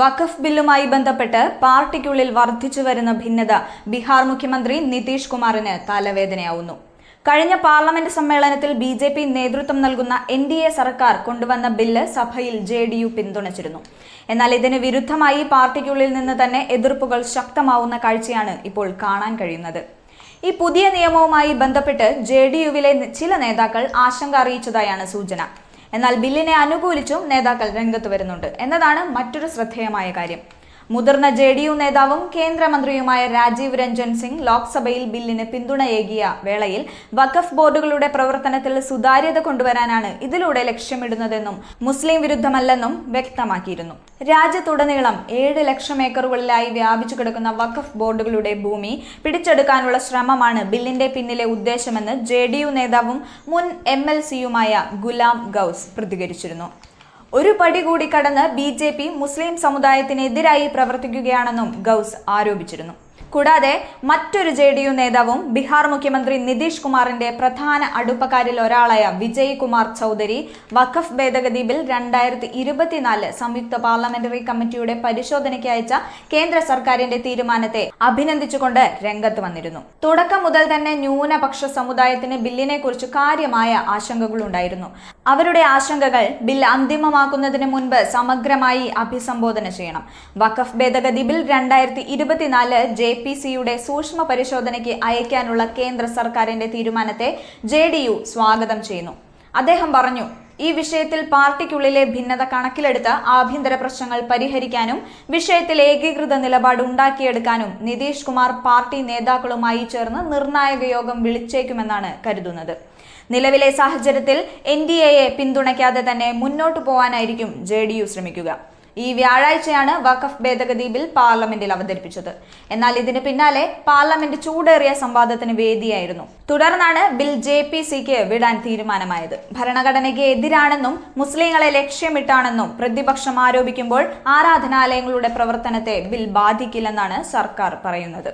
വഖഫ് ബില്ലുമായി ബന്ധപ്പെട്ട് പാർട്ടിക്കുള്ളിൽ വർദ്ധിച്ചു വരുന്ന ഭിന്നത ബീഹാർ മുഖ്യമന്ത്രി നിതീഷ് കുമാറിന് തലവേദനയാവുന്നു. കഴിഞ്ഞ പാർലമെന്റ് സമ്മേളനത്തിൽ ബി ജെ പി നേതൃത്വം നൽകുന്ന എൻ ഡി എ സർക്കാർ കൊണ്ടുവന്ന ബില്ല് സഭയിൽ ജെ ഡി യു പിന്തുണച്ചിരുന്നു. എന്നാൽ ഇതിന് വിരുദ്ധമായി പാർട്ടിക്കുള്ളിൽ നിന്ന് തന്നെ എതിർപ്പുകൾ ശക്തമാവുന്ന കാഴ്ചയാണ് ഇപ്പോൾ കാണാൻ കഴിയുന്നത്. ഈ പുതിയ നിയമവുമായി ബന്ധപ്പെട്ട് ജെ ഡി യുവിലെ ചില നേതാക്കൾ ആശങ്ക അറിയിച്ചതായാണ് സൂചന. എന്നാൽ ബില്ലിനെ അനുകൂലിച്ചും നേതാക്കൾ രംഗത്ത് വരുന്നുണ്ട്. എന്നതാണ് മറ്റൊരു ശ്രദ്ധേയമായ കാര്യം. മുതിർന്ന ജെ ഡി യു നേതാവും കേന്ദ്രമന്ത്രിയുമായ രാജീവ് രഞ്ജൻ സിംഗ് ലോക്സഭയിൽ ബില്ലിന് പിന്തുണയേകിയ വേളയിൽ വഖഫ് ബോർഡുകളുടെ പ്രവർത്തനത്തിൽ സുതാര്യത കൊണ്ടുവരാനാണ് ഇതിലൂടെ ലക്ഷ്യമിടുന്നതെന്നും മുസ്ലിം വിരുദ്ധമല്ലെന്നും വ്യക്തമാക്കിയിരുന്നു. രാജ്യത്തുടനീളം ഏഴ് ലക്ഷം ഏക്കറുകളിലായി വ്യാപിച്ചു കിടക്കുന്ന വഖഫ് ബോർഡുകളുടെ ഭൂമി പിടിച്ചെടുക്കാനുള്ള ശ്രമമാണ് ബില്ലിന്റെ പിന്നിലെ ഉദ്ദേശമെന്ന് ജെ നേതാവും മുൻ എം ഗുലാം ഗൌസ് പ്രതികരിച്ചിരുന്നു. ഒരു പടി കൂടി കടന്ന് ബി മുസ്ലിം സമുദായത്തിനെതിരായി പ്രവർത്തിക്കുകയാണെന്നും ഗൌസ് ആരോപിച്ചിരുന്നു. കൂടാതെ മറ്റൊരു ജെ ഡി യു നേതാവും ബീഹാർ മുഖ്യമന്ത്രി നിതീഷ് കുമാറിന്റെ പ്രധാന അടുപ്പക്കാരിൽ ഒരാളായ വിജയ് കുമാർ ചൗധരി വഖഫ് ഭേദഗതി ബിൽ രണ്ടായിരത്തി ഇരുപത്തിനാല് സംയുക്ത പാർലമെന്ററി കമ്മിറ്റിയുടെ പരിശോധനയ്ക്ക് അയച്ച കേന്ദ്ര സർക്കാരിന്റെ തീരുമാനത്തെ അഭിനന്ദിച്ചുകൊണ്ട് രംഗത്ത് വന്നിരുന്നു. തുടക്കം മുതൽ തന്നെ ന്യൂനപക്ഷ സമുദായത്തിന് ബില്ലിനെ കുറിച്ച് കാര്യമായ ആശങ്കകളുണ്ടായിരുന്നു. അവരുടെ ആശങ്കകൾ ബിൽ അന്തിമമാക്കുന്നതിന് മുൻപ് സമഗ്രമായി അഭിസംബോധന ചെയ്യണം. വഖഫ് ഭേദഗതി ബിൽ രണ്ടായിരത്തി ഇരുപത്തിനാല് ജെ പി സിയുടെ സൂക്ഷ്മ പരിശോധനയ്ക്ക് അയക്കാനുള്ള കേന്ദ്ര സർക്കാരിന്റെ തീരുമാനത്തെ ജെ സ്വാഗതം ചെയ്യുന്നു. അദ്ദേഹം പറഞ്ഞു ഈ വിഷയത്തിൽ പാർട്ടിക്കുള്ളിലെ ഭിന്നത കണക്കിലെടുത്ത് ആഭ്യന്തര പ്രശ്നങ്ങൾ പരിഹരിക്കാനും വിഷയത്തിൽ ഏകീകൃത നിലപാട് ഉണ്ടാക്കിയെടുക്കാനും നിതീഷ് കുമാർ പാർട്ടി നേതാക്കളുമായി ചേർന്ന് നിർണായക യോഗം വിളിച്ചേക്കുമെന്നാണ് കരുതുന്നത്. നിലവിലെ സാഹചര്യത്തിൽ എൻ പിന്തുണയ്ക്കാതെ തന്നെ മുന്നോട്ടു പോകാനായിരിക്കും ജെ ശ്രമിക്കുക. ഈ വ്യാഴാഴ്ചയാണ് വഖഫ് ഭേദഗതി ബിൽ പാർലമെന്റിൽ അവതരിപ്പിച്ചത്. എന്നാൽ ഇതിന് പിന്നാലെ പാർലമെന്റ് ചൂടേറിയ സംവാദത്തിന് വേദിയായിരുന്നു. തുടർന്നാണ് ബിൽ ജെ പി സിക്ക് വിടാൻ തീരുമാനമായത്. ഭരണഘടനയ്ക്ക് എതിരാണെന്നും മുസ്ലിങ്ങളെ ലക്ഷ്യമിട്ടാണെന്നും പ്രതിപക്ഷം ആരോപിക്കുമ്പോൾ ആരാധനാലയങ്ങളുടെ പ്രവർത്തനത്തെ ബിൽ ബാധിക്കില്ലെന്നാണ് സർക്കാർ പറയുന്നത്.